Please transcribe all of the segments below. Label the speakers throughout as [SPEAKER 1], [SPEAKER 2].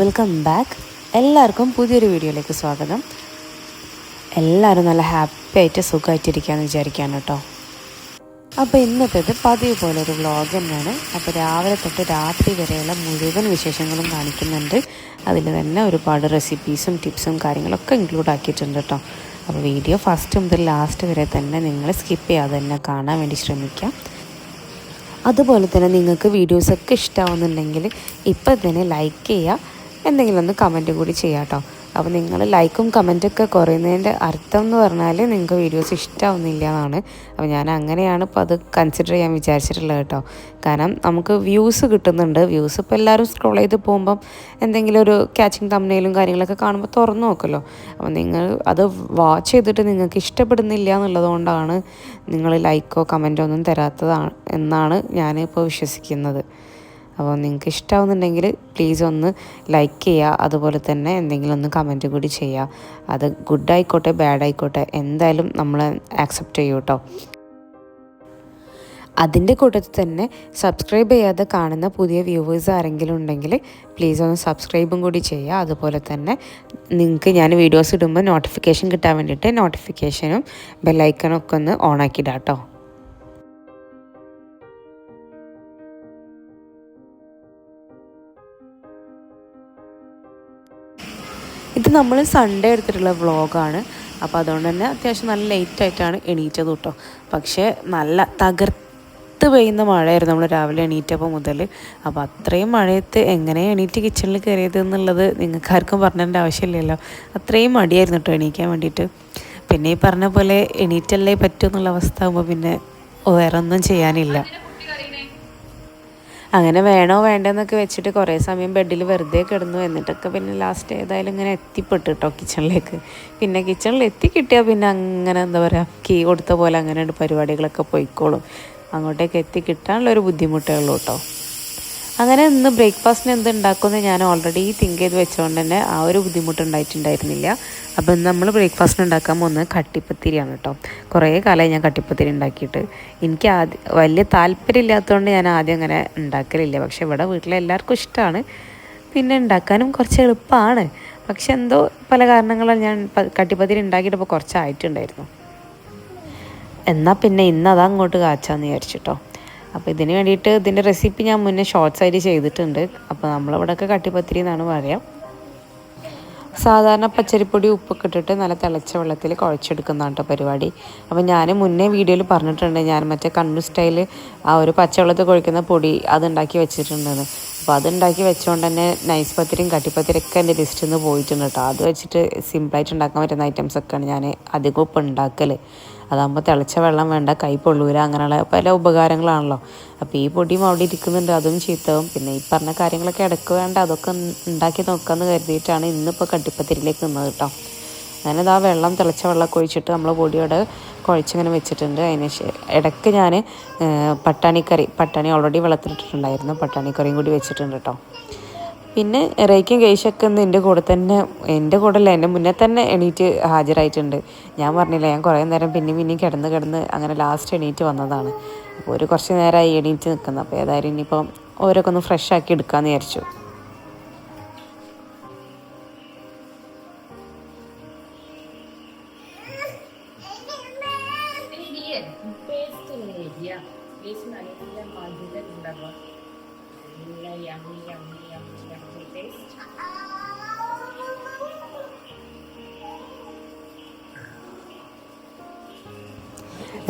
[SPEAKER 1] Welcome back എല്ലാവർക്കും പുതിയൊരു വീഡിയോയിലേക്ക് സ്വാഗതം. എല്ലാവരും നല്ല ഹാപ്പി ആയിട്ട് സുഖമായിട്ടിരിക്കുകയെന്ന് വിചാരിക്കുകയാണ് കേട്ടോ. അപ്പോൾ ഇന്നത്തേത് പതിവ് പോലെ ഒരു വ്ളോഗ് തന്നെയാണ്. അപ്പോൾ രാവിലെ തൊട്ട് രാത്രി വരെയുള്ള മുഴുവൻ വിശേഷങ്ങളും കാണിക്കുന്നുണ്ട്. അതിൽ തന്നെ ഒരുപാട് റെസിപ്പീസും ടിപ്സും കാര്യങ്ങളൊക്കെ ഇൻക്ലൂഡ് ആക്കിയിട്ടുണ്ട് കേട്ടോ. അപ്പോൾ വീഡിയോ ഫസ്റ്റ് മുതൽ ലാസ്റ്റ് വരെ തന്നെ നിങ്ങൾ സ്കിപ്പ് ചെയ്യാതെ തന്നെ കാണാൻ വേണ്ടി ശ്രമിക്കാം. അതുപോലെ തന്നെ നിങ്ങൾക്ക് വീഡിയോസൊക്കെ ഇഷ്ടമാവുന്നുണ്ടെങ്കിൽ ഇപ്പം തന്നെ ലൈക്ക് ചെയ്യുക. എന്തെങ്കിലും ഒന്ന് കമന്റ് കൂടി ചെയ്യാം കേട്ടോ അപ്പോൾ നിങ്ങൾ ലൈക്കും കമന്റൊക്കെ കുറയുന്നതിന്റെ അർത്ഥം എന്ന് പറഞ്ഞാൽ നിങ്ങൾക്ക് വീഡിയോസ് ഇഷ്ടമാവുന്നില്ല എന്നാണ്. അപ്പോൾ ഞാൻ അങ്ങനെയാണ് ഇപ്പോൾ അത് കൺസിഡർ ചെയ്യാൻ വിചാരിച്ചിട്ടുള്ളത് കേട്ടോ കാരണം നമുക്ക് വ്യൂസ് കിട്ടുന്നുണ്ട്. വ്യൂസ് ഇപ്പോൾ എല്ലാവരും സ്ക്രോൾ ചെയ്ത് പോകുമ്പം എന്തെങ്കിലും ഒരു ക്യാച്ചിങ് തമ്മനയിലും കാര്യങ്ങളൊക്കെ കാണുമ്പോൾ തുറന്നു നോക്കല്ലോ. അപ്പോൾ നിങ്ങൾ അത് വാച്ച് ചെയ്തിട്ട് നിങ്ങൾക്ക് ഇഷ്ടപ്പെടുന്നില്ല എന്നുള്ളതുകൊണ്ടാണ് നിങ്ങൾ ലൈക്കോ കമന്റോ ഒന്നും തരാത്തതാണ് എന്നാണ് ഞാനിപ്പോൾ വിശ്വസിക്കുന്നത്. അപ്പോൾ നിങ്ങൾക്ക് ഇഷ്ടമാവുന്നുണ്ടെങ്കിൽ പ്ലീസ് ഒന്ന് ലൈക്ക് ചെയ്യുക. അതുപോലെ തന്നെ എന്തെങ്കിലും ഒന്ന് കമന്റ് കൂടി ചെയ്യുക. അത് ഗുഡ് ആയിക്കോട്ടെ ബാഡ് ആയിക്കോട്ടെ എന്തായാലും നമ്മൾ ആക്സെപ്റ്റ് ചെയ്യൂ കേട്ടോ അതിന്റെ കൂട്ടത്തിൽ തന്നെ സബ്സ്ക്രൈബ് ചെയ്യാതെ കാണുന്ന പുതിയ വ്യൂവേഴ്സ് ആരെങ്കിലും ഉണ്ടെങ്കിൽ പ്ലീസ് ഒന്ന് സബ്സ്ക്രൈബും കൂടി ചെയ്യുക. അതുപോലെ തന്നെ നിങ്ങൾക്ക് ഞാൻ വീഡിയോസ് ഇടുമ്പോൾ നോട്ടിഫിക്കേഷൻ കിട്ടാൻ വേണ്ടിയിട്ട് നോട്ടിഫിക്കേഷനും ബെല്ലൈക്കണും ഒക്കെ ഒന്ന് ഓൺ ഓണാക്കിയിടാം കേട്ടോ നമ്മൾ സൺഡേ എടുത്തിട്ടുള്ള വ്ളോഗാണ്. അപ്പോൾ അതുകൊണ്ട് തന്നെ അത്യാവശ്യം നല്ല ലേറ്റ് ആയിട്ടാണ് എണീറ്റത് കേട്ടോ പക്ഷേ നല്ല തകർത്ത് പെയ്യുന്ന മഴയായിരുന്നു നമ്മൾ രാവിലെ എണീറ്റപ്പോൾ മുതൽ അപ്പോൾ അത്രയും മഴയത്ത് എങ്ങനെ എണീറ്റ് കിച്ചണിൽ കയറിയത് എന്നുള്ളത് നിങ്ങൾക്ക് ആർക്കും പറഞ്ഞതിന്റെ ആവശ്യമില്ലല്ലോ. അത്രയും മടിയായിരുന്നു കേട്ടോ എണീക്കാൻ വേണ്ടിയിട്ട് പിന്നെ ഈ പറഞ്ഞ പോലെ എണീറ്റല്ലേ പറ്റൂ എന്നുള്ള അവസ്ഥ ആകുമ്പോൾ പിന്നെ വേറെ ഒന്നും ചെയ്യാനില്ല. അങ്ങനെ വേണോ വേണ്ടെന്നൊക്കെ വെച്ചിട്ട് കുറേ സമയം ബെഡിൽ വെറുതെ കിടന്നു. എന്നിട്ടൊക്കെ പിന്നെ ലാസ്റ്റ് ഏതായാലും ഇങ്ങനെ എത്തിപ്പെട്ടു കേട്ടോ കിച്ചണിലേക്ക് പിന്നെ കിച്ചണിൽ എത്തി കിട്ടിയാൽ പിന്നെ അങ്ങനെ എന്താ പറയുക കീ കൊടുത്ത പോലെ അങ്ങനെ പരിപാടികളൊക്കെ പോയിക്കോളും. അങ്ങോട്ടേക്ക് എത്തി കിട്ടാനുള്ളൊരു ബുദ്ധിമുട്ടേ ഉള്ളൂ കേട്ടോ അങ്ങനെ ഇന്ന് ബ്രേക്ക്ഫാസ്റ്റിന് എന്ത് ഉണ്ടാക്കുമെന്ന് ഞാൻ ഓൾറെഡി തിങ്ക് ചെയ്ത് വെച്ചുകൊണ്ട് തന്നെ ആ ഒരു ബുദ്ധിമുട്ട് ഉണ്ടായിട്ടുണ്ടായിരുന്നില്ല അപ്പോൾ ഇന്ന് നമ്മൾ ബ്രേക്ക്ഫാസ്റ്റിന് ഉണ്ടാക്കാൻ പോകുന്നത് കട്ടിപ്പത്തിരിയാണ് കേട്ടോ. കുറേ കാലമായി ഞാൻ കട്ടിപ്പത്തിരി ഉണ്ടാക്കിയിട്ട്. എനിക്ക് ആദ്യം വലിയ താല്പര്യമില്ലാത്തതുകൊണ്ട് ഞാൻ ആദ്യം അങ്ങനെ ഉണ്ടാക്കലില്ല. പക്ഷെ ഇവിടെ വീട്ടിലെല്ലാവർക്കും ഇഷ്ടമാണ്. പിന്നെ ഉണ്ടാക്കാനും കുറച്ച് എളുപ്പമാണ്. പക്ഷെ എന്തോ പല കാരണങ്ങളാൽ ഞാൻ കട്ടിപ്പത്തിരി ഉണ്ടാക്കിയിട്ട് ഇപ്പോൾ കുറച്ചായിട്ടുണ്ടായിരുന്നു. എന്നാൽ പിന്നെ ഇന്ന് അതങ്ങോട്ട് കാച്ചാന്ന് വിചാരിച്ചിട്ടോ. അപ്പോൾ ഇതിന് വേണ്ടിയിട്ട് ഇതിന്റെ റെസിപ്പി ഞാൻ മുന്നേ ഷോർട്സ് ആയിട്ട് ചെയ്തിട്ടുണ്ട്. അപ്പോൾ നമ്മളിവിടെയൊക്കെ കട്ടിപ്പത്തിരി എന്നാണ് പറയാം. സാധാരണ പച്ചരിപ്പൊടി ഉപ്പൊക്കെ ഇട്ടിട്ട് നല്ല തിളച്ച വെള്ളത്തിൽ കുഴച്ചെടുക്കുന്നതാണ് കേട്ടോ പരിപാടി. അപ്പോൾ ഞാൻ മുന്നേ വീഡിയോയിൽ പറഞ്ഞിട്ടുണ്ട് ഞാൻ മറ്റേ കണ്ണൂർ സ്റ്റൈൽ ആ ഒരു പച്ചവെള്ളത്തിൽ കുഴിക്കുന്ന പൊടി അതുണ്ടാക്കി വെച്ചിട്ടുണ്ടെന്ന്. അപ്പോൾ അതുണ്ടാക്കി വെച്ചുകൊണ്ട് തന്നെ നൈസ് പത്തിരിയും കട്ടിപ്പത്തിരിയൊക്കെ എന്റെ ലിസ്റ്റിൽ നിന്ന് പോയിട്ടുണ്ട് കേട്ടോ അത് വെച്ചിട്ട് സിമ്പിളായിട്ട് ഉണ്ടാക്കാൻ പറ്റുന്ന ഐറ്റംസൊക്കെയാണ് ഞാൻ അധികം ഉപ്പ് ഉണ്ടാക്കൽ അതാകുമ്പോൾ തിളച്ച വെള്ളം വേണ്ട കൈ പൊള്ളൂര അങ്ങനെയുള്ള പല ഉപകാരങ്ങളാണല്ലോ. അപ്പോൾ ഈ പൊടിയും അവിടെ ഇരിക്കുന്നുണ്ട് അതും ചീത്തവും. പിന്നെ ഈ പറഞ്ഞ കാര്യങ്ങളൊക്കെ ഇടയ്ക്ക് വേണ്ട അതൊക്കെ ഉണ്ടാക്കി നോക്കാമെന്ന് കരുതിയിട്ടാണ് ഇന്നിപ്പോൾ കട്ടിപ്പത്തിരിയിലേക്ക് നിന്നത് കേട്ടോ അങ്ങനെ ഇതാ വെള്ളം തിളച്ച വെള്ളം ഒഴിച്ചിട്ട് നമ്മൾ പൊടിയോടെ കുഴച്ചിങ്ങനെ വെച്ചിട്ടുണ്ട്. അതിന് ഇടയ്ക്ക് ഞാൻ പട്ടാണിക്കറി പട്ടാണി ഓൾറെഡി വെള്ളത്തിലിട്ടിട്ടുണ്ടായിരുന്നു. പട്ടാണിക്കറിയും കൂടി വെച്ചിട്ടുണ്ട് കേട്ടോ പിന്നെ റേക്കും കേശൊക്കെ ഒന്ന് എന്റെ കൂടെ തന്നെ എന്റെ കൂടെ അല്ല എന്റെ മുന്നേ തന്നെ എണീറ്റ് ഹാജരായിട്ടുണ്ട്. ഞാൻ പറഞ്ഞില്ല ഞാൻ കുറേ നേരം പിന്നെ പിന്നെയും കിടന്ന് കിടന്ന് അങ്ങനെ ലാസ്റ്റ് എണീറ്റ് വന്നതാണ്. അപ്പോൾ ഒരു കുറച്ച് നേരമായി എണീറ്റ് നിൽക്കുന്നത് അപ്പോൾ ഏതായാലും ഇനിയിപ്പം ഓരോക്കെ ഒന്ന് ഫ്രഷ് ആക്കി എടുക്കാമെന്ന് വിചാരിച്ചു.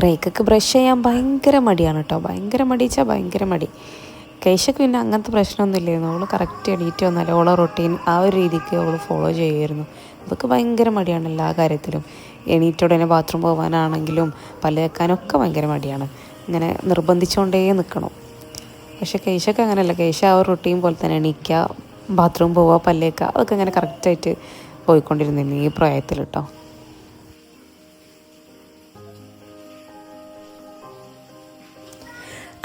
[SPEAKER 1] റേക്കൊക്കെ ബ്രഷ് ചെയ്യാൻ ഭയങ്കര മടിയാണ് കേട്ടോ ഭയങ്കര മടി വെച്ചാൽ ഭയങ്കര മടി. കേശക്ക് പിന്നെ അങ്ങനത്തെ പ്രശ്നമൊന്നുമില്ലായിരുന്നു. അവൾ കറക്റ്റ് എണീറ്റ് വന്നാൽ ഓളെ റൊട്ടീൻ ആ ഒരു രീതിക്ക് അവൾ ഫോളോ ചെയ്യുമായിരുന്നു. അതൊക്കെ ഭയങ്കര മടിയാണ് എല്ലാ കാര്യത്തിലും. എണീറ്റുടനെ ബാത്റൂം പോകാനാണെങ്കിലും പല്ല് വെക്കാനൊക്കെ ഭയങ്കര മടിയാണ്. ഇങ്ങനെ നിർബന്ധിച്ചുകൊണ്ടേ നിൽക്കണം പക്ഷേ കേശൊക്കെ അങ്ങനെയല്ല. കേശ ആ ഒരു റൊട്ടീൻ പോലെ തന്നെ എണീക്കുക ബാത്റൂം പോവുക പല്ലേക്കുക അതൊക്കെ അങ്ങനെ കറക്റ്റായിട്ട് പോയിക്കൊണ്ടിരുന്നിരുന്നു ഈ പ്രായത്തിൽ കേട്ടോ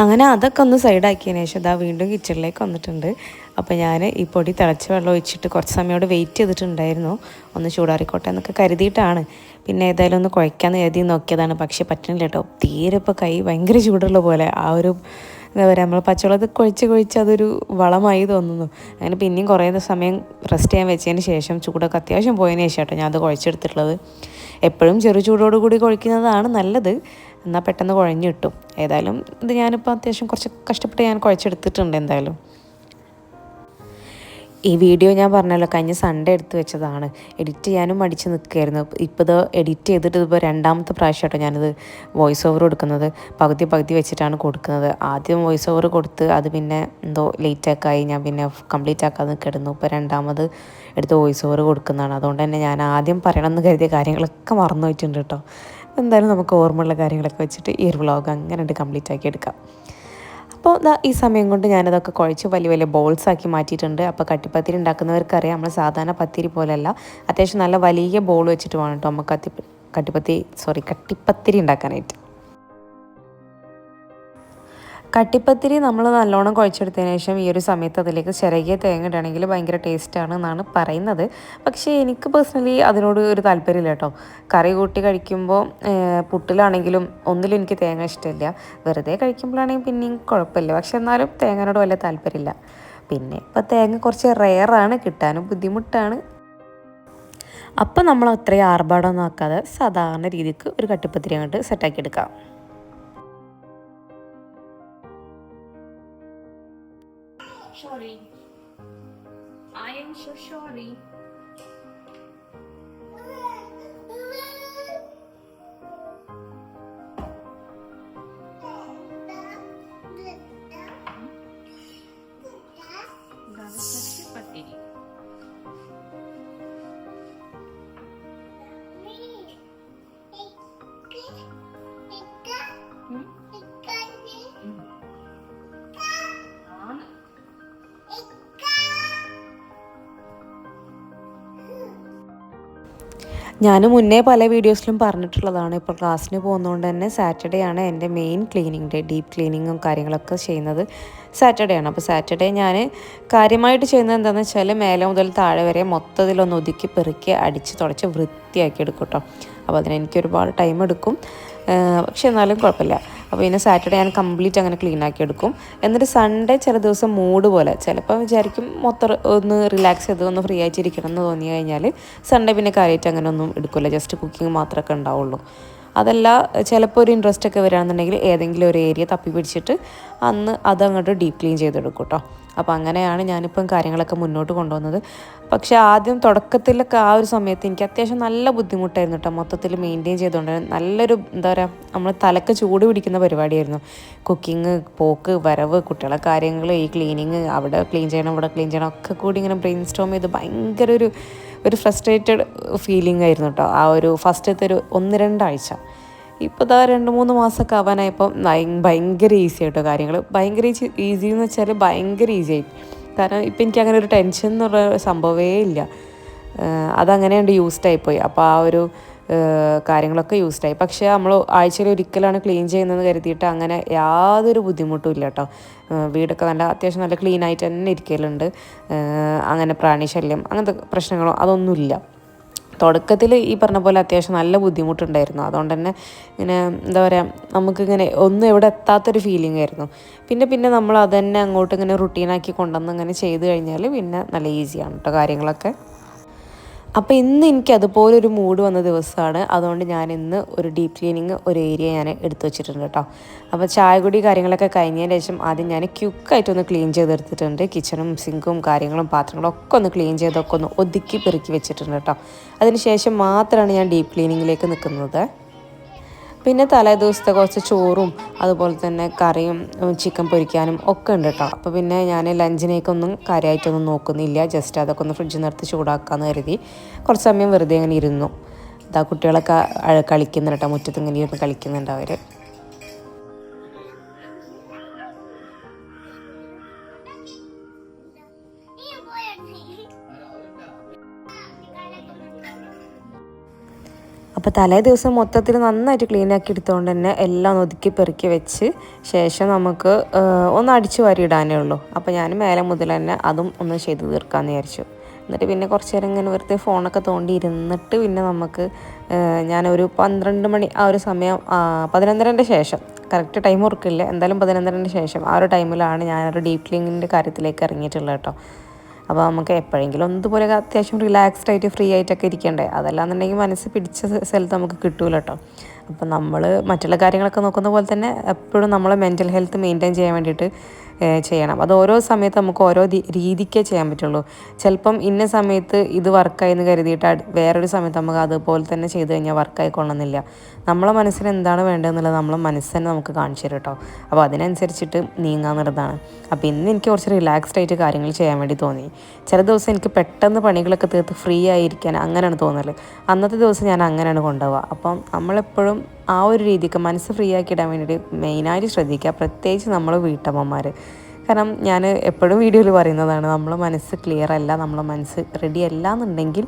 [SPEAKER 1] അങ്ങനെ അതൊക്കെ ഒന്ന് സൈഡാക്കിയതിന് ശേഷം ഇതാ വീണ്ടും കിച്ചണിലേക്ക് വന്നിട്ടുണ്ട്. അപ്പോൾ ഞാൻ ഈ പൊടി തിളച്ച വെള്ളം ഒഴിച്ചിട്ട് കുറച്ച് സമയം അവിടെ വെയിറ്റ് ചെയ്തിട്ടുണ്ടായിരുന്നു. ഒന്ന് ചൂടാറിക്കോട്ടെ എന്നൊക്കെ കരുതിയിട്ടാണ്. പിന്നെ ഏതായാലും ഒന്ന് കുഴക്കാമെന്ന് കരുതി നോക്കിയതാണ്. പക്ഷേ പറ്റണില്ല കേട്ടോ തീരെ ഇപ്പോൾ കൈ ഭയങ്കര ചൂടുള്ള പോലെ ആ ഒരു എന്താ പറയുക നമ്മൾ പച്ചവെള്ളത്തിൽ കുഴിച്ച് കുഴിച്ച് അതൊരു വളമായി തോന്നുന്നു. അങ്ങനെ പിന്നെയും കുറേ സമയം റെസ്റ്റ് ചെയ്യാൻ വെച്ചതിന് ശേഷം ചൂടൊക്കെ അത്യാവശ്യം പോയതിന് ശേഷം കേട്ടോ ഞാൻ അത് കുഴച്ചെടുത്തിട്ടുള്ളത്. എപ്പോഴും ചെറു ചൂടോടുകൂടി കുഴിക്കുന്നതാണ് നല്ലത്. എന്നാൽ പെട്ടെന്ന് കുഴഞ്ഞു കിട്ടും. ഏതായാലും ഇത് ഞാനിപ്പോൾ അത്യാവശ്യം കുറച്ച് കഷ്ടപ്പെട്ട് ഞാൻ കുഴച്ചെടുത്തിട്ടുണ്ട് എന്തായാലും. ഈ വീഡിയോ ഞാൻ പറഞ്ഞല്ലോ കഴിഞ്ഞ സൺഡേ എടുത്തു വെച്ചതാണ്. എഡിറ്റ് ചെയ്യാനും മടിച്ച് നിൽക്കുകയായിരുന്നു ഇപ്പോൾ ഇത് എഡിറ്റ് ചെയ്തിട്ട് ഇപ്പോൾ രണ്ടാമത്തെ പ്രാവശ്യമായിട്ടോ ഞാനിത് വോയിസ് ഓവർ കൊടുക്കുന്നത്. പകുതി പകുതി വെച്ചിട്ടാണ് കൊടുക്കുന്നത്. ആദ്യം വോയിസ് ഓവർ കൊടുത്ത് അത് പിന്നെ എന്തോ ലേറ്റാക്കായി ഞാൻ പിന്നെ കംപ്ലീറ്റ് ആക്കാതെ കിടന്നു ഇപ്പോൾ രണ്ടാമത് എടുത്ത് വോയിസ് ഓവർ കൊടുക്കുന്നതാണ്. അതുകൊണ്ട് തന്നെ ഞാൻ ആദ്യം പറയണമെന്ന് കരുതിയ കാര്യങ്ങളൊക്കെ മറന്നു വെച്ചിട്ടുണ്ട് കേട്ടോ. എന്തായാലും നമുക്ക് ഓർമ്മയുള്ള കാര്യങ്ങളൊക്കെ വെച്ചിട്ട് ഈ ഒരു വ്ളോഗ് അങ്ങനെ കംപ്ലീറ്റ് ആക്കി എടുക്കാം. അപ്പോൾ ഈ സമയം കൊണ്ട് ഞാനതൊക്കെ കുഴച്ച് വലിയ വലിയ ബോൾസ് ആക്കി മാറ്റിയിട്ടുണ്ട്. അപ്പോൾ കട്ടിപ്പത്തിരി ഉണ്ടാക്കുന്നവർക്കറിയാം. നമ്മൾ സാധാരണ പത്തിരി പോലെയല്ല. അത്യാവശ്യം നല്ല വലിയ ബോൾ വെച്ചിട്ട് വേണം കേട്ടോ നമുക്ക് കത്തി കട്ടിപ്പത്തി സോറി കട്ടിപ്പത്തിരി ഉണ്ടാക്കാനായിട്ട്. കട്ടിപ്പത്തിരി നമ്മൾ നല്ലോണം കുഴച്ചെടുത്തതിന് ശേഷം ഈ ഒരു സമയത്ത് അതിലേക്ക് ചിരകിയ തേങ്ങ ഇടുകയാണെങ്കിൽ ഭയങ്കര ടേസ്റ്റാണ് എന്നാണ് പറയുന്നത്. പക്ഷേ എനിക്ക് പേഴ്സണലി അതിനോട് ഒരു താല്പര്യമില്ല കേട്ടോ. കറി കൂട്ടി കഴിക്കുമ്പോൾ പുട്ടിലാണെങ്കിലും ഒന്നിലും എനിക്ക് തേങ്ങ ഇഷ്ടമില്ല. വെറുതെ കഴിക്കുമ്പോഴാണെങ്കിൽ പിന്നെയും കുഴപ്പമില്ല. പക്ഷെ എന്നാലും തേങ്ങനോട് വലിയ താല്പര്യമില്ല. പിന്നെ ഇപ്പോൾ തേങ്ങ കുറച്ച് റെയറാണ് കിട്ടാനും ബുദ്ധിമുട്ടാണ്. അപ്പം നമ്മൾ അത്രയും ആർഭാടമൊന്നും ആക്കാതെ സാധാരണ രീതിക്ക് ഒരു കട്ടിപ്പത്തിരി അങ്ങോട്ട് സെറ്റാക്കി എടുക്കാം.
[SPEAKER 2] Sorry. I am so sorry.
[SPEAKER 1] ഞാൻ മുന്നേ പല വീഡിയോസിലും പറഞ്ഞിട്ടുള്ളതാണ്. ഇപ്പോൾ ക്ലാസ്സിന് പോകുന്നതുകൊണ്ട് തന്നെ സാറ്റർഡേ ആണ് എന്റെ മെയിൻ ക്ലീനിങ് ഡേ ഡീപ്പ് ക്ലീനിങ്ങും കാര്യങ്ങളൊക്കെ ചെയ്യുന്നത് സാറ്റർഡേ ആണ്. അപ്പോൾ സാറ്റർഡേ ഞാൻ കാര്യമായിട്ട് ചെയ്യുന്നത് എന്താണെന്ന് വെച്ചാൽ മേലെ മുതൽ താഴെ വരെ മൊത്തത്തിലൊന്ന് ഒതുക്കി പെറുക്കി അടിച്ച് തുടച്ച് വൃത്തിയാക്കി എടുക്കും കേട്ടോ അപ്പോൾ അതിന് എനിക്ക് ഒരുപാട് ടൈം എടുക്കും. പക്ഷെ എന്നാലും കുഴപ്പമില്ല. അപ്പോൾ പിന്നെ സാറ്റർഡേ ഞാൻ കംപ്ലീറ്റ് അങ്ങനെ ക്ലീൻ ആക്കി എടുക്കും. എന്നിട്ട് സൺഡേ ചില ദിവസം മൂഡ് പോലെ ചിലപ്പോൾ വിചാരിക്കും മൊത്തം ഒന്ന് റിലാക്സ് ചെയ്ത് ഒന്ന് ഫ്രീ ആയിട്ടിരിക്കണം എന്ന് തോന്നി കഴിഞ്ഞാൽ സൺഡേ പിന്നെ കാര്യമായിട്ട് അങ്ങനെ ഒന്നും എടുക്കില്ല ജസ്റ്റ് കുക്കിംഗ് മാത്രമൊക്കെ ഉണ്ടാവുള്ളൂ. അതല്ല ചിലപ്പോൾ ഒരു ഇൻട്രസ്റ്റ് ഒക്കെ വരികയാണെന്നുണ്ടെങ്കിൽ ഏതെങ്കിലും ഒരു ഏരിയ തപ്പി പിടിച്ചിട്ട് അന്ന് അതങ്ങോട്ട് ഡീപ്പ് ക്ലീൻ ചെയ്തെടുക്കും കേട്ടോ അപ്പോൾ അങ്ങനെയാണ് ഞാനിപ്പം കാര്യങ്ങളൊക്കെ മുന്നോട്ട് കൊണ്ടുവന്നത്. പക്ഷെ ആദ്യം തുടക്കത്തിലൊക്കെ ആ ഒരു സമയത്ത് എനിക്ക് അത്യാവശ്യം നല്ല ബുദ്ധിമുട്ടായിരുന്നു കേട്ടോ. മൊത്തത്തിൽ മെയിന്റെയിൻ ചെയ്തുകൊണ്ട് നല്ലൊരു എന്താ പറയുക നമ്മൾ തലക്ക് ചൂട് പിടിക്കുന്ന പരിപാടിയായിരുന്നു. കുക്കിംഗ് പോക്ക് വരവ് കുട്ടികളെ കാര്യങ്ങൾ ഈ ക്ലീനിങ് അവിടെ ക്ലീൻ ചെയ്യണം ഇവിടെ ക്ലീൻ ചെയ്യണം ഒക്കെ കൂടി ഇങ്ങനെ ബ്രെയിൻ സ്റ്റോം ചെയ്ത് ഭയങ്കര ഒരു ഒരു ഫ്രസ്ട്രേറ്റഡ് ഫീലിംഗ് ആയിരുന്നു കേട്ടോ. ആ ഒരു ഫസ്റ്റത്തെ ഒരു ഒന്ന് രണ്ടാഴ്ച ഇപ്പോൾ ഇതാ രണ്ട് മൂന്ന് മാസമൊക്കെ ആവാനായപ്പോൾ ഭയങ്കര ഈസി ആയിട്ടോ കാര്യങ്ങൾ ഭയങ്കര ഈസി എന്ന് വെച്ചാൽ ഭയങ്കര ഈസി ആയി. കാരണം ഇപ്പം എനിക്ക് അങ്ങനെ ഒരു ടെൻഷൻ എന്നുള്ള സംഭവമേ ഇല്ല. അതങ്ങനെയുണ്ട് യൂസ്ഡ് ആയിപ്പോയി. അപ്പോൾ ആ ഒരു കാര്യങ്ങളൊക്കെ യൂസ്ഡ് ആയി. പക്ഷേ നമ്മൾ ആഴ്ചയിൽ ഒരിക്കലാണ് ക്ലീൻ ചെയ്യുന്നതെന്ന് കരുതിയിട്ട് അങ്ങനെ യാതൊരു ബുദ്ധിമുട്ടും ഇല്ല കേട്ടോ വീടൊക്കെ നല്ല അത്യാവശ്യം നല്ല ക്ലീൻ ആയിട്ട് തന്നെ ഇരിക്കലുണ്ട്. അങ്ങനെ പ്രാണിശല്യം അങ്ങനത്തെ പ്രശ്നങ്ങളോ അതൊന്നുമില്ല. തുടക്കത്തിൽ ഈ പറഞ്ഞ പോലെ അത്യാവശ്യം നല്ല ബുദ്ധിമുട്ടുണ്ടായിരുന്നു. അതുകൊണ്ട് തന്നെ ഇങ്ങനെ എന്താ പറയുക നമുക്കിങ്ങനെ ഒന്നും എവിടെ എത്താത്തൊരു ഫീലിംഗ് ആയിരുന്നു. പിന്നെ പിന്നെ നമ്മൾ അത് തന്നെ അങ്ങോട്ട് ഇങ്ങനെ റുട്ടീനാക്കി കൊണ്ടുവന്ന് ഇങ്ങനെ ചെയ്ത് കഴിഞ്ഞാൽ പിന്നെ നല്ല ഈസിയാണ് കേട്ടോ കാര്യങ്ങളൊക്കെ. അപ്പോൾ ഇന്ന് എനിക്ക് അതുപോലെ ഒരു മൂഡ് വന്ന ദിവസമാണ് അതുകൊണ്ട് ഞാൻ ഇന്ന് ഒരു ഡീപ്പ് ക്ലീനിങ് ഒരു ഏരിയ ഞാൻ എടുത്തു വെച്ചിട്ടുണ്ട് കേട്ടോ അപ്പോൾ ചായ കുടി കാര്യങ്ങളൊക്കെ കഴിഞ്ഞതിന് ശേഷം ആദ്യം ഞാൻ ക്യുക്കായിട്ടൊന്ന് ക്ലീൻ ചെയ്തെടുത്തിട്ടുണ്ട്. കിച്ചണും സിങ്കും കാര്യങ്ങളും പാത്രങ്ങളും ഒക്കെ ഒന്ന് ക്ലീൻ ചെയ്തൊക്കെ ഒന്ന് ഒതുക്കി പെറുക്കി വെച്ചിട്ടുണ്ട് കേട്ടോ അതിന് ശേഷം മാത്രമാണ് ഞാൻ ഡീപ്പ് ക്ലീനിങ്ങിലേക്ക് നിൽക്കുന്നത് പിന്നെ തലേ ദിവസത്തെ കുറച്ച് ചോറും അതുപോലെ തന്നെ കറിയും ചിക്കൻ പൊരിക്കാനും ഒക്കെ ഉണ്ട് കേട്ടോ അപ്പോൾ പിന്നെ ഞാൻ ലഞ്ചിനേക്കൊന്നും കാര്യമായിട്ടൊന്നും നോക്കുന്നില്ല. ജസ്റ്റ് അതൊക്കെ ഒന്ന് ഫ്രിഡ്ജിൽ നിർത്തി ചൂടാക്കാമെന്ന് കരുതി. കുറച്ച് സമയം വെറുതെ അങ്ങനെ ഇരുന്നു. ഇതാ കുട്ടികളൊക്കെ കളിക്കുന്നുണ്ട് കേട്ടോ മുറ്റത്ത് ഇങ്ങനെ ഇരുന്ന് കളിക്കുന്നുണ്ട് അവർ അപ്പോൾ തലേ ദിവസം മൊത്തത്തിൽ നന്നായിട്ട് ക്ലീൻ ആക്കി എടുത്തുകൊണ്ട് തന്നെ എല്ലാം ഒതുക്കി പെറുക്കി വെച്ച് ശേഷം നമുക്ക് ഒന്ന് അടിച്ചു വാരി ഇടാനേ ഉള്ളൂ. അപ്പോൾ ഞാൻ മേലെ മുതൽ തന്നെ അതും ഒന്ന് ചെയ്തു തീർക്കാമെന്ന് വിചാരിച്ചു. എന്നിട്ട് പിന്നെ കുറച്ച് നേരം ഇങ്ങനെ വെറുതെ ഫോണൊക്കെ തോണ്ടി ഇരുന്നിട്ട് പിന്നെ നമുക്ക് ഞാനൊരു പന്ത്രണ്ട് മണി ആ ഒരു സമയം പതിനൊന്നരന്റെ ശേഷം കറക്റ്റ് ടൈം ഓർക്കില്ല എന്തായാലും പതിനൊന്നരന്റെ ശേഷം ആ ഒരു ടൈമിലാണ് ഞാനൊരു ഡീപ് ക്ലീനിങ്ങിന്റെ കാര്യത്തിലേക്ക് ഇറങ്ങിയിട്ടുള്ളത് കേട്ടോ. അപ്പോൾ നമുക്ക് എപ്പോഴെങ്കിലും ഒന്നുപോലെ അത്യാവശ്യം റിലാക്സ്ഡ് ആയിട്ട് ഫ്രീ ആയിട്ടൊക്കെ ഇരിക്കണ്ടേ. അതല്ലാന്നുണ്ടെങ്കിൽ മനസ്സ് പിടിച്ച സ്ഥലത്ത് നമുക്ക് കിട്ടൂല കേട്ടോ അപ്പം നമ്മൾ മറ്റുള്ള കാര്യങ്ങളൊക്കെ നോക്കുന്ന പോലെ തന്നെ എപ്പോഴും നമ്മളെ മെന്റൽ ഹെൽത്ത് മെയിന്റെയിൻ ചെയ്യാൻ വേണ്ടിയിട്ട് ചെയ്യണം. അത് ഓരോ സമയത്ത് നമുക്ക് ഓരോ രീതിക്കേ ചെയ്യാൻ പറ്റുള്ളൂ. ചിലപ്പം ഇന്ന സമയത്ത് ഇത് വർക്കായി എന്ന് കരുതിയിട്ട് വേറൊരു സമയത്ത് നമുക്ക് അതുപോലെ തന്നെ ചെയ്ത് കഴിഞ്ഞാൽ വർക്കായി കൊള്ളണമെന്നില്ല നമ്മളെ മനസ്സിന് എന്താണ് വേണ്ടതെന്നുള്ളത് നമ്മളെ മനസ്സ് തന്നെ നമുക്ക് കാണിച്ചു തരും കേട്ടോ അപ്പോൾ അതിനനുസരിച്ചിട്ട് നീങ്ങാന്നുള്ളതാണ് അപ്പോൾ ഇന്ന് എനിക്ക് കുറച്ച് റിലാക്സ്ഡ് ആയിട്ട് കാര്യങ്ങൾ ചെയ്യാൻ വേണ്ടി തോന്നി. ചില ദിവസം എനിക്ക് പെട്ടെന്ന് പണികളൊക്കെ തീർത്ത് ഫ്രീ ആയിരിക്കാൻ അങ്ങനെയാണ് തോന്നൽ. അന്നത്തെ ദിവസം ഞാൻ അങ്ങനെയാണ് കൊണ്ടുപോവുക. അപ്പം നമ്മളെപ്പോഴും ആ ഒരു രീതിക്ക് മനസ്സ് ഫ്രീ ആക്കി ഇടാൻ വേണ്ടിയിട്ട് മെയിനായിട്ട് ശ്രദ്ധിക്കുക. പ്രത്യേകിച്ച് നമ്മൾ വീട്ടമ്മമാർ കാരണം ഞാൻ എപ്പോഴും വീഡിയോയിൽ പറയുന്നതാണ് നമ്മൾ മനസ്സ് ക്ലിയർ അല്ല നമ്മളെ മനസ്സ് റെഡി അല്ല എന്നുണ്ടെങ്കിൽ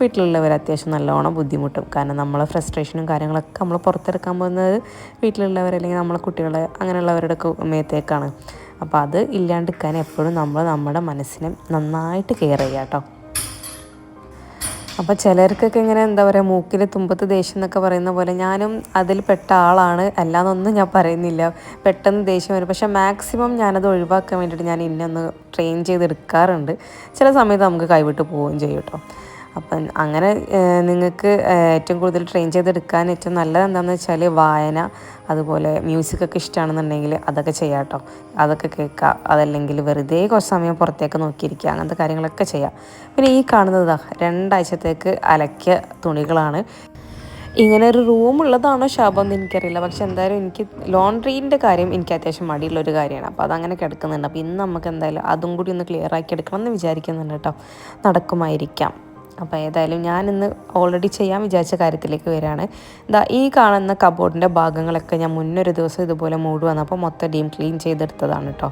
[SPEAKER 1] വീട്ടിലുള്ളവർ അത്യാവശ്യം നല്ലോണം ബുദ്ധിമുട്ടും. കാരണം നമ്മളെ ഫ്രസ്ട്രേഷനും കാര്യങ്ങളൊക്കെ നമ്മൾ പുറത്തെടുക്കാൻ പോകുന്നത് വീട്ടിലുള്ളവർ അല്ലെങ്കിൽ നമ്മളെ കുട്ടികൾ അങ്ങനെയുള്ളവരുടെ മേത്തേക്കാണ്. അപ്പോൾ അത് ഇല്ലാണ്ടിരിക്കാൻ എപ്പോഴും നമ്മൾ നമ്മുടെ മനസ്സിനെ നന്നായിട്ട് കെയർ ചെയ്യുക കേട്ടോ. അപ്പോൾ ചിലർക്കൊക്കെ ഇങ്ങനെ എന്താ പറയുക മൂക്കിൽ തുമ്പത്ത് ദേഷ്യം എന്നൊക്കെ പറയുന്ന പോലെ ഞാനും അതിൽ പെട്ട ആളാണ്. അല്ലാന്നൊന്നും ഞാൻ പറയുന്നില്ല. പെട്ടെന്ന് ദേഷ്യം വരും. പക്ഷേ മാക്സിമം ഞാനത് ഒഴിവാക്കാൻ വേണ്ടിയിട്ട് ഞാൻ ഇന്നൊന്ന് ട്രെയിൻ ചെയ്തെടുക്കാറുണ്ട്. ചില സമയത്ത് നമുക്ക് കൈവിട്ട് പോവുകയും ചെയ്യും കേട്ടോ. അപ്പം അങ്ങനെ നിങ്ങൾക്ക് ഏറ്റവും കൂടുതൽ ട്രെയിൻ ചെയ്തെടുക്കാൻ ഏറ്റവും നല്ലത് എന്താണെന്ന് വെച്ചാൽ വായന അതുപോലെ മ്യൂസിക് ഒക്കെ ഇഷ്ടമാണെന്നുണ്ടെങ്കിൽ അതൊക്കെ ചെയ്യാം കേട്ടോ. അതൊക്കെ കേൾക്കുക അതല്ലെങ്കിൽ വെറുതെ കുറച്ച് സമയം പുറത്തേക്ക് നോക്കിയിരിക്കുക. അങ്ങനത്തെ കാര്യങ്ങളൊക്കെ ചെയ്യാം. പിന്നെ ഈ കാണുന്നത് രണ്ടാഴ്ചത്തേക്ക് അലക്കിയ തുണികളാണ്. ഇങ്ങനെ ഒരു റൂം ഉള്ളതാണോ ശാപം എന്ന് എനിക്കറിയില്ല. പക്ഷെ എന്തായാലും എനിക്ക് ലോണ്ട്രീന്റെ കാര്യം എനിക്ക് അത്യാവശ്യം മടിയുള്ളൊരു കാര്യമാണ്. അപ്പോൾ അതങ്ങനെ കിടക്കുന്നുണ്ട്. അപ്പോൾ ഇന്ന് നമുക്ക് എന്തായാലും അതും കൂടി ഒന്ന് ക്ലിയർ ആക്കി എടുക്കണം എന്ന് വിചാരിക്കുന്നുണ്ട് കേട്ടോ. നടക്കുമായിരിക്കാം. അപ്പോൾ ഏതായാലും ഞാൻ ഇന്ന് ഓൾറെഡി ചെയ്യാൻ വിചാരിച്ച കാര്യത്തിലേക്ക് വരികയാണ്. ഇതാ ഈ കാണുന്ന കബോർഡിന്റെ ഭാഗങ്ങളൊക്കെ ഞാൻ മുന്നൊരു ദിവസം ഇതുപോലെ മൂട് വന്നപ്പോൾ മൊത്തം ഡീം ക്ലീൻ ചെയ്തെടുത്തതാണ് കേട്ടോ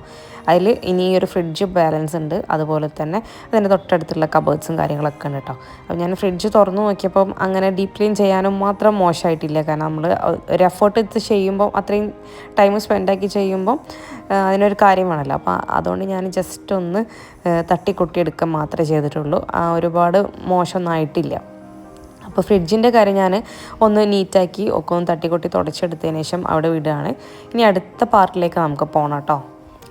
[SPEAKER 1] അതിൽ ഇനി ഒരു ഫ്രിഡ്ജ് ബാലൻസ് ഉണ്ട്. അതുപോലെ തന്നെ അതിന്റെ തൊട്ടടുത്തുള്ള കബേർഡ്സും കാര്യങ്ങളൊക്കെ ഉണ്ട് കേട്ടോ അപ്പോൾ ഞാൻ ഫ്രിഡ്ജ് തുറന്നു നോക്കിയപ്പം അങ്ങനെ ഡീപ് ക്ലീൻ ചെയ്യാനും മാത്രം മോശമായിട്ടില്ല. കാരണം നമ്മൾ ഒരു എഫേർട്ട് എടുത്ത് ചെയ്യുമ്പോൾ അത്രയും ടൈം സ്പെൻഡാക്കി ചെയ്യുമ്പോൾ അതിനൊരു കാര്യം വേണമല്ലോ അപ്പോൾ അതുകൊണ്ട് ഞാൻ ജസ്റ്റ് ഒന്ന് ആ, തട്ടിക്കൊട്ടി എടുക്കുക മാത്രമേ ചെയ്തിട്ടുള്ളൂ. ആ, ഒരുപാട് മോശമൊന്നായിട്ടില്ല. അപ്പോൾ ഫ്രിഡ്ജിന്റെ കാര്യം ഞാൻ ഒന്ന് നീറ്റാക്കി ഒക്കെ ഒന്ന് തട്ടിക്കൊട്ടി തുടച്ചെടുത്തതിന് ശേഷം അവിടെ വിടുകയാണ് ഇനി അടുത്ത പാർട്ടിലേക്ക് നമുക്ക് പോകണം കേട്ടോ.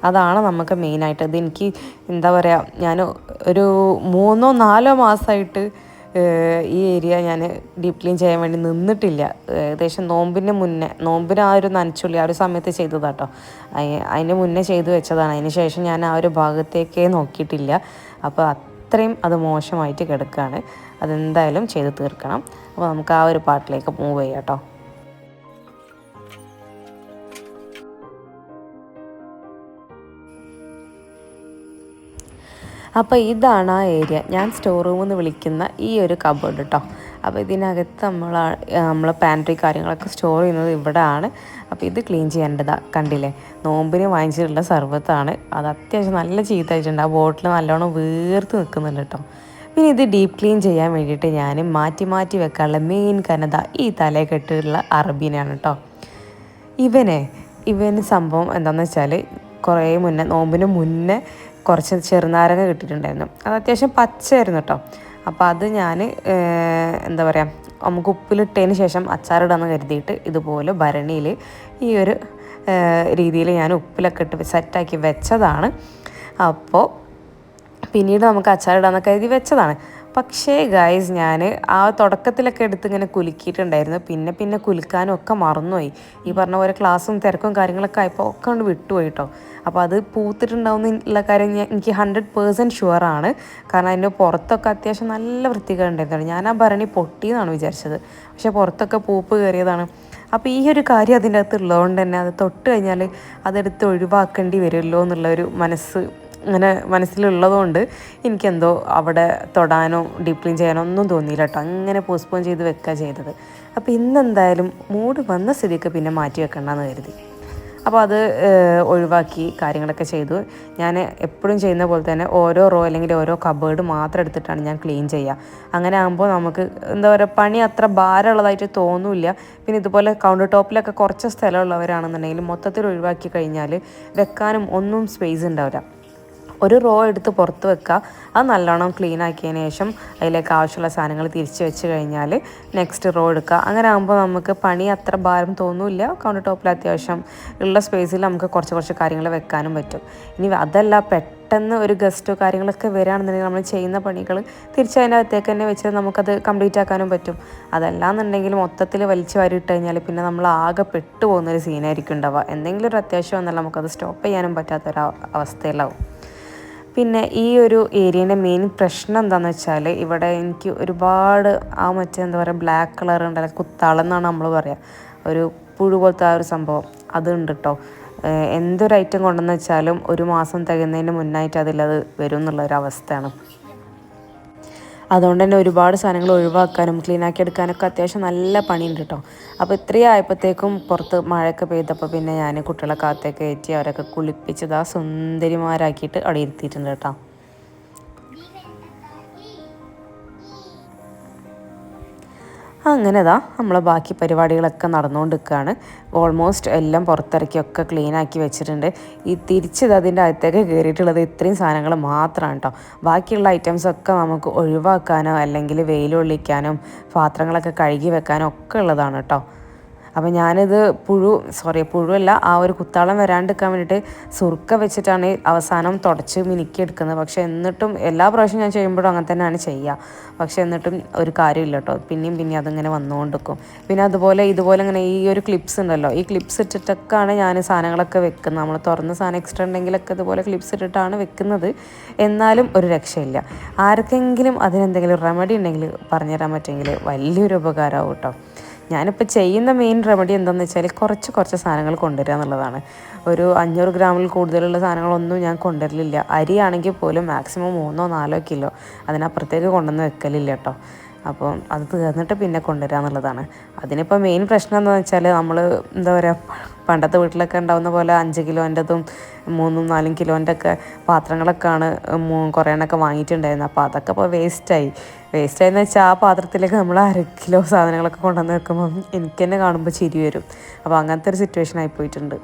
[SPEAKER 1] അതാണ് നമുക്ക് മെയിനായിട്ട്. ഇത് എനിക്ക് എന്താ പറയുക ഞാൻ ഒരു മൂന്നോ നാലോ മാസമായിട്ട് ഈ ഏരിയ ഞാൻ ഡീപ് ക്ലീൻ ചെയ്യാൻ വേണ്ടി നിന്നിട്ടില്ല. ഏകദേശം നോമ്പിന് മുന്നേ നോമ്പിന് ആ ഒരു നനച്ചുള്ളി ആ ഒരു സമയത്ത് ചെയ്തതാട്ടോ. അതിന്റെ മുന്നേ ചെയ്തു വെച്ചതാണ്. അതിന് ശേഷം ഞാൻ ആ ഒരു ഭാഗത്തേക്കേ നോക്കിയിട്ടില്ല. അപ്പോൾ അത്രയും അത് മോശമായിട്ട് കിടക്കുകയാണ് അതെന്തായാലും ചെയ്ത് തീർക്കണം. അപ്പോൾ നമുക്ക് ആ ഒരു പാട്ടിലേക്ക് മൂവ് ചെയ്യാം കേട്ടോ. അപ്പോൾ ഇതാണ് ആ ഏരിയ ഞാൻ സ്റ്റോർ റൂം എന്ന് വിളിക്കുന്ന ഈ ഒരു കബോർഡ് കേട്ടോ അപ്പോൾ ഇതിനകത്ത് നമ്മൾ നമ്മൾ പാൻട്രി കാര്യങ്ങളൊക്കെ സ്റ്റോർ ചെയ്യുന്നത് ഇവിടെ ആണ് അപ്പോൾ ഇത് ക്ലീൻ ചെയ്യേണ്ടതാണ് കണ്ടില്ലേ? നോമ്പിന് വാങ്ങിച്ചിട്ടുള്ള സർബത്താണ് അത് അത്യാവശ്യം നല്ല ചീത്തായിട്ടുണ്ട് ആ ബോട്ടിൽ നല്ലോണം വീർത്ത് നിൽക്കുന്നുണ്ട് കേട്ടോ പിന്നെ ഇത് ഡീപ്പ് ക്ലീൻ ചെയ്യാൻ വേണ്ടിയിട്ട് ഞാൻ മാറ്റി മാറ്റി വെക്കാനുള്ള മെയിൻ കനത ഈ തലയെ കെട്ടുള്ള അറബീനാണ് കേട്ടോ ഇവനെ ഇവന് സംഭവം എന്താണെന്ന് വെച്ചാൽ കുറേ മുന്നേ നോമ്പിന് മുന്നേ കുറച്ച് ചെറുനാരങ്ങ കിട്ടിയിട്ടുണ്ടായിരുന്നു. അത് അത്യാവശ്യം പച്ചയായിരുന്നു കേട്ടോ അപ്പോൾ അത് ഞാൻ എന്താ പറയുക നമുക്ക് ഉപ്പിലിട്ടതിന് ശേഷം അച്ചാറിടാന്ന് കരുതിയിട്ട് ഇതുപോലെ ഭരണിയിൽ ഈ ഒരു രീതിയിൽ ഞാൻ ഉപ്പിലൊക്കെ ഇട്ട് സെറ്റാക്കി വെച്ചതാണ്. അപ്പോൾ പിന്നീട് നമുക്ക് അച്ചാറിടാന്നൊക്കെ കരുതി വെച്ചതാണ്. പക്ഷേ ഗായ്സ് ഞാൻ ആ തുടക്കത്തിലൊക്കെ എടുത്ത് ഇങ്ങനെ കുലുക്കിയിട്ടുണ്ടായിരുന്നു. പിന്നെ പിന്നെ കുലുക്കാനും ഒക്കെ മറന്നുപോയി. ഈ പറഞ്ഞ പോലെ ക്ലാസ്സും തിരക്കും കാര്യങ്ങളൊക്കെ ആയപ്പോൾ ഒക്കെ കൊണ്ട് വിട്ടുപോയി കേട്ടോ അപ്പോൾ അത് പൂത്തിട്ടുണ്ടാവും കാര്യം ഞാൻ എനിക്ക് ഹൺഡ്രഡ് പേഴ്സന്റ് ഷുവറാണ് കാരണം അതിന്റെ പുറത്തൊക്കെ അത്യാവശ്യം നല്ല വൃത്തികളുണ്ടായിരുന്നു ഞാൻ ആ ഭരണി പൊട്ടിയെന്നാണ് വിചാരിച്ചത്. പക്ഷേ പുറത്തൊക്കെ പൂപ്പ് കയറിയതാണ്. അപ്പോൾ ഈ ഒരു കാര്യം അതിന്റെ അകത്ത് ഉള്ളതുകൊണ്ട് തന്നെ അത് തൊട്ട് കഴിഞ്ഞാൽ അതെടുത്ത് ഒഴിവാക്കേണ്ടി വരുമല്ലോ എന്നുള്ളൊരു മനസ്സ് അങ്ങനെ മനസ്സിലുള്ളതുകൊണ്ട് എനിക്കെന്തോ അവിടെ തൊടാനോ ഡീപ് ക്ലീൻ ചെയ്യാനോ ഒന്നും തോന്നിയില്ല കേട്ടോ. അങ്ങനെ പോസ്റ്റ്പോൺ ചെയ്ത് വെക്കുക ചെയ്തത്. അപ്പോൾ ഇന്നെന്തായാലും മൂഡ് വന്ന സ്ഥിതിക്ക് പിന്നെ മാറ്റി വെക്കണ്ടെന്ന് കരുതി. അപ്പോൾ അത് ഒഴിവാക്കി കാര്യങ്ങളൊക്കെ ചെയ്തു. ഞാൻ എപ്പോഴും ചെയ്യുന്ന പോലെ തന്നെ ഓരോ റോ അല്ലെങ്കിൽ ഓരോ കബേർഡ് മാത്രം എടുത്തിട്ടാണ് ഞാൻ ക്ലീൻ ചെയ്യുക. അങ്ങനെ ആകുമ്പോൾ നമുക്ക് എന്താ പറയുക പണി അത്ര ഭാരമുള്ളതായിട്ട് തോന്നില്ല. പിന്നെ ഇതുപോലെ കൗണ്ടർ ടോപ്പിലൊക്കെ കുറച്ച് സ്ഥലമുള്ളവരാണെന്നുണ്ടെങ്കിൽ മൊത്തത്തിൽ ഒഴിവാക്കി കഴിഞ്ഞാൽ വെക്കാനും ഒന്നും സ്പേസ് ഉണ്ടാവില്ല. ഒരു റോ എടുത്ത് പുറത്ത് വെക്കുക. അത് നല്ലോണം ക്ലീൻ ആക്കിയതിന് ശേഷം അതിലേക്ക് ആവശ്യമുള്ള സാധനങ്ങൾ തിരിച്ച് വെച്ച് കഴിഞ്ഞാൽ നെക്സ്റ്റ് റോ എടുക്കുക. അങ്ങനെ ആകുമ്പോൾ നമുക്ക് പണി അത്ര ഭാരം തോന്നില്ല. കൗണ്ടർ ടോപ്പിൽ അത്യാവശ്യം ഉള്ള സ്പേസിൽ നമുക്ക് കുറച്ച് കുറച്ച് കാര്യങ്ങൾ വെക്കാനും പറ്റും. ഇനി അതല്ല പെട്ടെന്ന് ഒരു ഗസ്റ്റോ കാര്യങ്ങളൊക്കെ വരികയാണെന്നുണ്ടെങ്കിൽ നമ്മൾ ചെയ്യുന്ന പണികൾ തിരിച്ചതിന്റെ അകത്തേക്ക് തന്നെ വെച്ചാൽ നമുക്കത് കംപ്ലീറ്റ് ആക്കാനും പറ്റും. അതല്ലാന്നുണ്ടെങ്കിൽ മൊത്തത്തിൽ വലിച്ചു വാരി ഇട്ട് കഴിഞ്ഞാൽ പിന്നെ നമ്മൾ ആകെ പെട്ടു പോകുന്നൊരു സീനായിരിക്കും ഉണ്ടാവുക. എന്തെങ്കിലും ഒരു അത്യാവശ്യം വന്നാൽ നമുക്കത് സ്റ്റോപ്പ് ചെയ്യാനും പറ്റാത്തൊരു അവസ്ഥയിലാവും. പിന്നെ ഈ ഒരു ഏരിയേന്റെ മെയിൻ പ്രശ്നം എന്താണെന്ന് വെച്ചാൽ ഇവിടെ എനിക്ക് ഒരുപാട് ആ മറ്റേ എന്താ പറയുക ബ്ലാക്ക് കളർ ഉണ്ടല്ലോ കുത്താളം എന്നാണ് നമ്മൾ പറയുക ഒരു പുഴു പോലത്തെ ആ ഒരു സംഭവം അതുണ്ട് കേട്ടോ എന്തൊരു ഐറ്റം കൊണ്ടെന്ന് വെച്ചാലും ഒരു മാസം തികയുന്നതിന് മുന്നായിട്ട് അതിലത് വരും എന്നുള്ളൊരു അവസ്ഥയാണ് അതുകൊണ്ട് തന്നെ ഒരുപാട് സാധനങ്ങൾ ഒഴിവാക്കാനും ക്ലീൻ ആക്കി എടുക്കാനൊക്കെ അത്യാവശ്യം നല്ല പണിയുണ്ട് കേട്ടോ അപ്പോൾ ഇത്രയും ആയപ്പോഴത്തേക്കും പുറത്ത് മഴയൊക്കെ പെയ്തപ്പോൾ പിന്നെ ഞാൻ കുട്ടികളെ കാത്തേക്ക് കയറ്റി അവരൊക്കെ കുളിപ്പിച്ചത് ആ സുന്ദരിമാരാക്കിയിട്ട് അവിടെ ഇരുത്തിയിട്ടുണ്ട് കേട്ടോ അങ്ങനെതാ നമ്മളെ ബാക്കി പരിപാടികളൊക്കെ നടന്നുകൊണ്ട് നിൽക്കുകയാണ് ഓൾമോസ്റ്റ് എല്ലാം പുറത്തിറക്കിയൊക്കെ ക്ലീൻ ആക്കി വെച്ചിട്ടുണ്ട്. ഈ തിരിച്ചത് അതിന്റെ അകത്തേക്ക് കയറിയിട്ടുള്ളത് ഇത്രയും സാധനങ്ങൾ മാത്രമാണ് കേട്ടോ. ബാക്കിയുള്ള ഐറ്റംസ് ഒക്കെ നമുക്ക് ഒഴിവാക്കാനോ അല്ലെങ്കിൽ വെയിലൊള്ളിക്കാനും പാത്രങ്ങളൊക്കെ കഴുകി വെക്കാനോ ഒക്കെ ഉള്ളതാണ് കേട്ടോ. അപ്പോൾ ഞാനിത് പുഴു സോറി പുഴുവല്ല ആ ഒരു കുത്താളം വരാണ്ടിരിക്കാൻ വേണ്ടിയിട്ട് സുറുക്ക വെച്ചിട്ടാണ് അവസാനം തുടച്ച് മിനുക്കിയെടുക്കുന്നത്. പക്ഷേ എന്നിട്ടും എല്ലാ പ്രാവശ്യം ഞാൻ ചെയ്യുമ്പോഴും അങ്ങനെ തന്നെയാണ് ചെയ്യുക. പക്ഷേ എന്നിട്ടും ഒരു കാര്യമില്ല കേട്ടോ. പിന്നെയും പിന്നെ അതിങ്ങനെ വന്നുകൊണ്ടിരിക്കും. പിന്നെ അതുപോലെ ഇതുപോലെ ഇങ്ങനെ ഈ ഒരു ക്ലിപ്സ് ഉണ്ടല്ലോ. ഈ ക്ലിപ്സ് ഇട്ടിട്ടൊക്കെയാണ് ഞാൻ സാധനങ്ങളൊക്കെ വെക്കുന്നത്. നമ്മൾ തുറന്ന സാധനം എക്സ്ട്രാ ഉണ്ടെങ്കിലൊക്കെ ഇതുപോലെ ക്ലിപ്സ് ഇട്ടിട്ടാണ് വെക്കുന്നത്. എന്നാലും ഒരു രക്ഷയില്ല. ആർക്കെങ്കിലും അതിനെന്തെങ്കിലും റെമഡി ഉണ്ടെങ്കിൽ പറഞ്ഞുതരാൻ പറ്റുമെങ്കിൽ വലിയൊരു ഉപകാരമാവും കേട്ടോ. ഞാനിപ്പോൾ ചെയ്യുന്ന മെയിൻ റെമഡി എന്താണെന്ന് വെച്ചാൽ കുറച്ച് കുറച്ച് സാധനങ്ങൾ കൊണ്ടുവരിക എന്നുള്ളതാണ്. ഒരു അഞ്ഞൂറ് ഗ്രാമിൽ കൂടുതലുള്ള സാധനങ്ങളൊന്നും ഞാൻ കൊണ്ടുവരലില്ല. അരിയാണെങ്കിൽ പോലും മാക്സിമം മൂന്നോ നാലോ കിലോ അതിനപ്പുറത്തേക്ക് കൊണ്ടുവന്ന് വെക്കലില്ല കേട്ടോ. അപ്പോൾ അത് തീർന്നിട്ട് പിന്നെ കൊണ്ടുവരിക എന്നുള്ളതാണ്. അതിനിപ്പോൾ മെയിൻ പ്രശ്നം എന്താണെന്ന് വെച്ചാൽ നമ്മൾ എന്താ പറയുക പണ്ടത്തെ വീട്ടിലൊക്കെ ഉണ്ടാവുന്ന പോലെ അഞ്ച് കിലോന്റെതും മൂന്നും നാലും കിലോന്റെ ഒക്കെ പാത്രങ്ങളൊക്കെയാണ് കുറേ എണ്ണൊക്കെ വാങ്ങിയിട്ടുണ്ടായിരുന്നത്. അപ്പോൾ അതൊക്കെ ഇപ്പോൾ വേസ്റ്റായി. വേസ്റ്റായെന്ന് വെച്ചാൽ ആ പാത്രത്തിലേക്ക് നമ്മൾ അര കിലോ സാധനങ്ങളൊക്കെ കൊണ്ടുവന്ന് വെക്കുമ്പം എനിക്ക് തന്നെ കാണുമ്പോൾ ചിരി വരും. അപ്പോൾ അങ്ങനത്തെ ഒരു സിറ്റുവേഷൻ ആയി പോയിട്ടുണ്ട്.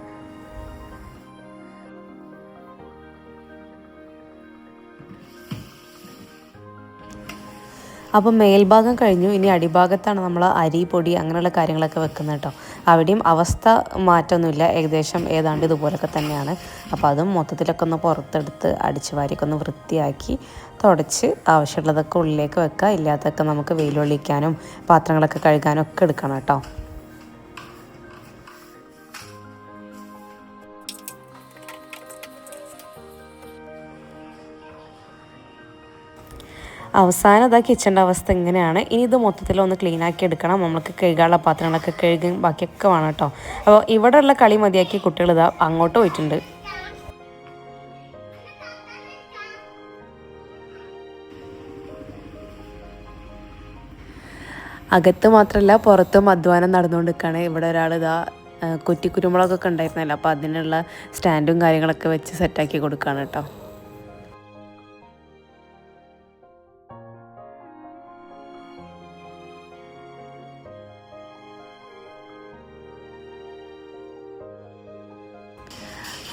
[SPEAKER 1] അപ്പോൾ മേൽഭാഗം കഴിഞ്ഞു. ഇനി അടിഭാഗത്താണ് നമ്മൾ അരി പൊടി അങ്ങനെയുള്ള കാര്യങ്ങളൊക്കെ വെക്കുന്നത് കേട്ടോ. അവിടെയും അവസ്ഥ മാറ്റമൊന്നുമില്ല. ഏകദേശം ഏതാണ്ട് ഇതുപോലൊക്കെ തന്നെയാണ്. അപ്പോൾ അതും മൊത്തത്തിലൊക്കെ ഒന്ന് പുറത്തെടുത്ത് അടിച്ച് വാരിയൊക്കെ ഒന്ന് വൃത്തിയാക്കി തുടച്ച് ആവശ്യമുള്ളതൊക്കെ ഉള്ളിലേക്ക് വെക്കുക. ഇല്ലാത്തതൊക്കെ നമുക്ക് വെയിലൊള്ളിക്കാനും പാത്രങ്ങളൊക്കെ കഴുകാനും ഒക്കെ എടുക്കണം കേട്ടോ. അവസാനം ഇതാ കിച്ചന്റെ അവസ്ഥ ഇങ്ങനെയാണ്. ഇനി ഇത് മൊത്തത്തിൽ ഒന്ന് ക്ലീൻ ആക്കി എടുക്കണം. നമുക്ക് കഴുകാനുള്ള പാത്രങ്ങളൊക്കെ കഴുകി ബാക്കിയൊക്കെ വേണം കേട്ടോ. അപ്പോൾ ഇവിടെയുള്ള കളി മതിയാക്കി കുട്ടികൾ ഇതാ അങ്ങോട്ട് പോയിട്ടുണ്ട്. അകത്ത് മാത്രമല്ല പുറത്തും അധ്വാനം നടന്നുകൊണ്ടിരിക്കുകയാണ്. ഇവിടെ ഒരാൾ ഇതാ കുറ്റി കുരുമുളകൊക്കെ ഉണ്ടായിരുന്നല്ലോ. അപ്പോൾ അതിനുള്ള സ്റ്റാൻഡും കാര്യങ്ങളൊക്കെ വെച്ച് സെറ്റാക്കി കൊടുക്കുകയാണ് കേട്ടോ.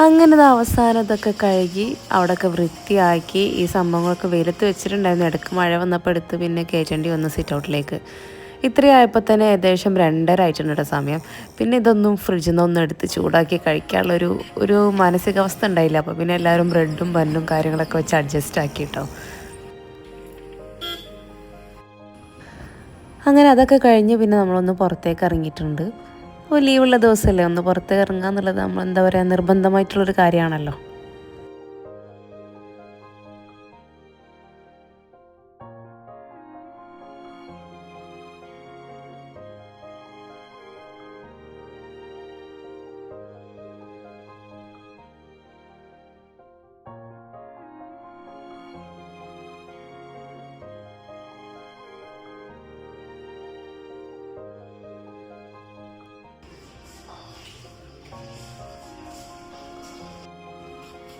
[SPEAKER 1] അങ്ങനെ ഇത് അവസാനം ഇതൊക്കെ കഴുകി അവിടെയൊക്കെ വൃത്തിയാക്കി ഈ സംഭവങ്ങളൊക്കെ വെയിലത്ത് വെച്ചിട്ടുണ്ടായിരുന്നു. ഇടയ്ക്ക് മഴ വന്നപ്പോൾ എടുത്ത് പിന്നെ കയറ്റേണ്ടി വന്ന് സിറ്റ് ഔട്ടിലേക്ക് ഇത്രയായപ്പോൾ തന്നെ ഏകദേശം രണ്ടര ആയിട്ടുണ്ട് സമയം. പിന്നെ ഇതൊന്നും ഫ്രിഡ്ജിൽ നിന്നൊന്നും എടുത്ത് ചൂടാക്കി കഴിക്കാനുള്ളൊരു ഒരു ഒരു മാനസികാവസ്ഥ ഉണ്ടായില്ല. അപ്പോൾ പിന്നെ എല്ലാവരും ബ്രെഡും ബന്നും കാര്യങ്ങളൊക്കെ വെച്ച് അഡ്ജസ്റ്റ് ആക്കി കേട്ടോ അങ്ങനെ അതൊക്കെ കഴിഞ്ഞ് പിന്നെ നമ്മളൊന്ന് പുറത്തേക്ക് ഇറങ്ങിയിട്ടുണ്ട്. ലീവുള്ള ദിവസമല്ലേ ഒന്ന് പുറത്ത് ഇറങ്ങുക എന്നുള്ളത് നമ്മൾ എന്താ പറയുക നിർബന്ധമായിട്ടുള്ളൊരു കാര്യമാണല്ലോ.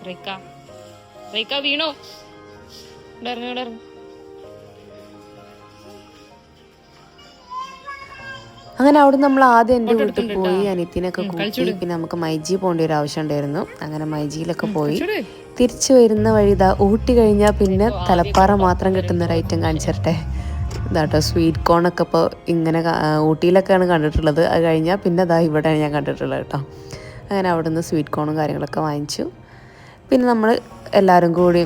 [SPEAKER 2] റേക്ക റേക്ക വീണോ? ഇടറിഞ്ഞു ഇടറിഞ്ഞു
[SPEAKER 1] അങ്ങനെ അവിടെ നമ്മൾ ആദ്യം എന്റെ വീട്ടിൽ പോയി അനിയത്തിനൊക്കെ കൂട്ടി പിന്നെ നമുക്ക് മൈജി പോകേണ്ട ഒരു ആവശ്യം ഉണ്ടായിരുന്നു. അങ്ങനെ മൈജിയിലൊക്കെ പോയി. തിരിച്ചു വരുന്ന വഴി ഇതാ ഊട്ടി കഴിഞ്ഞാൽ പിന്നെ തലപ്പാറ മാത്രം കിട്ടുന്ന ഒരു ഐറ്റം കാണിച്ചിരട്ടെ. ഇതാട്ടോ സ്വീറ്റ് ഒക്കെ ഇപ്പോൾ ഇങ്ങനെ ഊട്ടിയിലൊക്കെയാണ് കണ്ടിട്ടുള്ളത്. അത് കഴിഞ്ഞാൽ പിന്നെ അതാ ഇവിടെയാണ് ഞാൻ കണ്ടിട്ടുള്ളത് കേട്ടോ. അങ്ങനെ അവിടെ നിന്ന് സ്വീറ്റ് കോണും കാര്യങ്ങളൊക്കെ വാങ്ങിച്ചു. പിന്നെ നമ്മൾ എല്ലാവരും കൂടി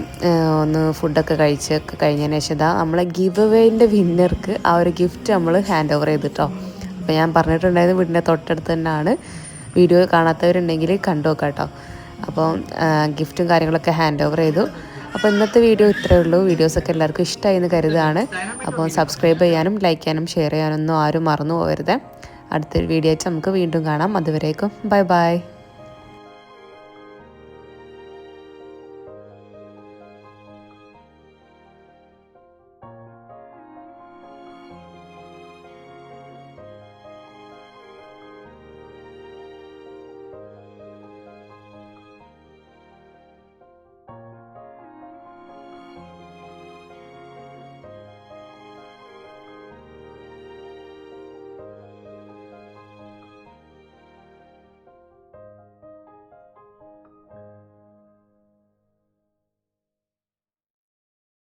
[SPEAKER 1] ഒന്ന് ഫുഡൊക്കെ കഴിച്ചൊക്കെ കഴിഞ്ഞതിന് ശേഷം ഇതാ നമ്മളെ ഗിവ് അവേന്റെ വിന്നർക്ക് ആ ഒരു ഗിഫ്റ്റ് നമ്മൾ ഹാൻഡ് ഓവർ ചെയ്തിട്ടോ. അപ്പോൾ ഞാൻ പറഞ്ഞിട്ടുണ്ടായിരുന്നു വീടിന്റെ തൊട്ടടുത്ത് തന്നെയാണ്. വീഡിയോ കാണാത്തവരുണ്ടെങ്കിൽ കണ്ടു നോക്കാം കേട്ടോ. അപ്പോൾ ഗിഫ്റ്റും കാര്യങ്ങളൊക്കെ ഹാൻഡ് ഓവർ ചെയ്തു. അപ്പോൾ ഇന്നത്തെ വീഡിയോ ഇത്രയേ ഉള്ളൂ. വീഡിയോസൊക്കെ എല്ലാവർക്കും ഇഷ്ടമായി എന്ന് കരുതാണ് അപ്പോൾ സബ്സ്ക്രൈബ് ചെയ്യാനും ലൈക്ക് ചെയ്യാനും ഷെയർ ചെയ്യാനൊന്നും ആരും മറന്നു പോകരുത്. അടുത്തൊരു വീഡിയോ വെച്ചാൽ നമുക്ക് വീണ്ടും കാണാം. അതുവരേക്കും ബൈ ബൈ